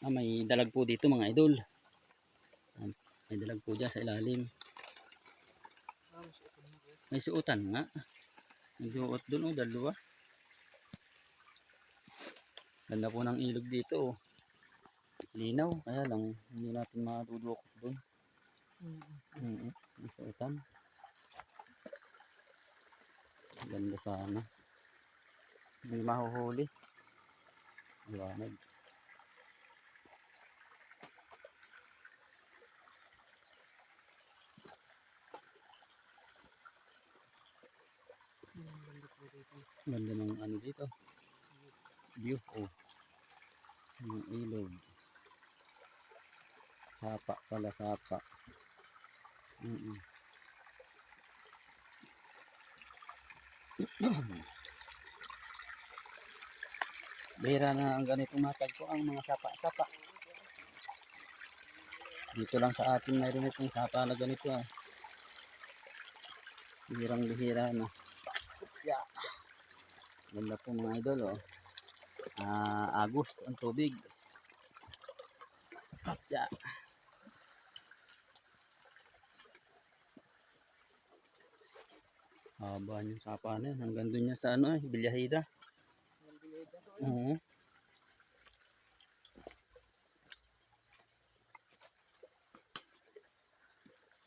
Ah, may dalag po dito mga idol. May dalag po dyan sa ilalim. May suotan nga. May suot dun oh, dalawa. Ganda po ng ilog dito oh. Linaw, kaya lang hindi natin madudukot dun. Mm May suotan. Ganda sana. Hindi mahuhuli. Liwanag. Ganda ng ano dito. View. Oh. Yung ilog. Sapa pala sapa. Mm -mm. Bihira na ang ganitong matagpo ang mga sapa-sapa. Dito lang sa atin mayroon itong sapa na ganito ah. Bihirang bihira na. Ganda po mga idol oh. Ah, agos ang tubig. Yeah. Haba yung sapa na yan. Hanggang doon niya sa ano eh, Bilyahida. Oo.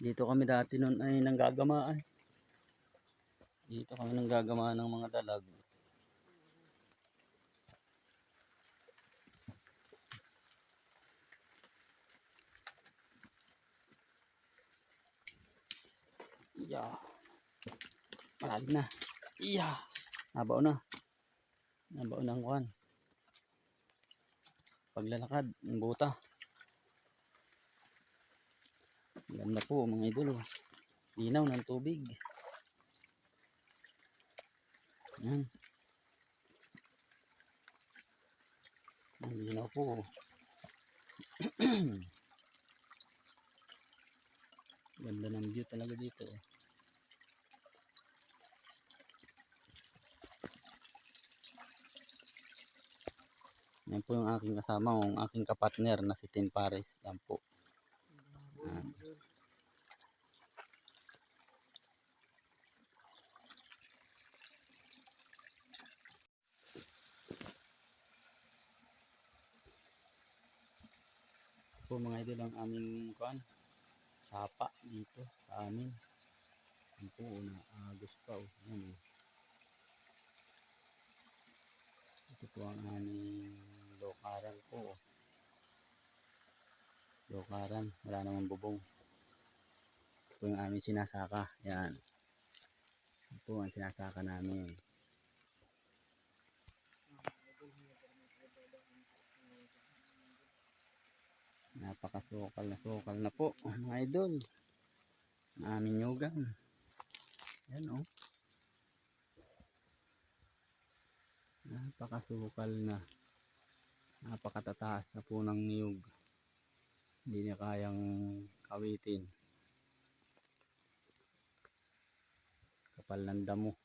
Dito kami dati noon ay nanggagamaan. Dito kami nanggagamaan ng mga dalag. Iya. Malalim na. Iya. Nabaw na. Nabaw na ang kuhan. Paglalakad, ang buta. Ganda po mga idol. oh. Linaw ng tubig. Yan. Ang linaw po. oh. Ganda ng view talaga dito. oh. Yan po yung aking kasama, yung aking kapatner na si Tim Pares. Yan po. Yan. Po mga idol ang aming kuan sapa dito sa amin. Yan po, na agos pa. Oh. Yan, oh. Ito po ang aming oh. Lokaran, wala namang bubong. Ito po yung aming sinasaka. Yan. Ito po ang sinasaka namin. Napakasukal na sukal na po mga idol. Ang aming yugang. Yan oh. Napakasukal na. Napakatataas na po ng niyog. Hindi niya kayang kawitin. Kapal ng damo.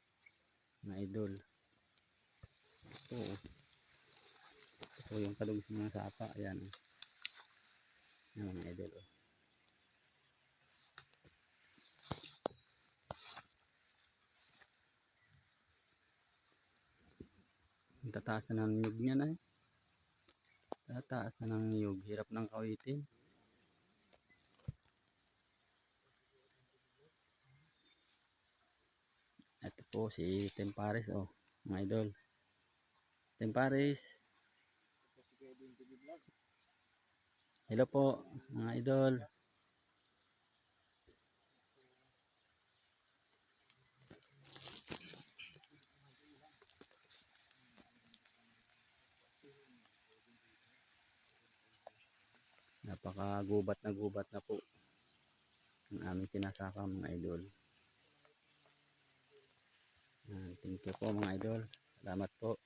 Mga idol. Ito oh. Ito yung kalugis ng sapa. Ayan oh. Yan mga idol. oh. Tataas na ng niyog niya na eh. Tataas na ng niyog. Hirap ng kawitin. Ito po si Tempares oh. Mga idol. Tempares. Hello po mga idol. Napaka gubat na gubat na po ang aming sinasaka mga idol. Thank you po mga idol. Salamat po.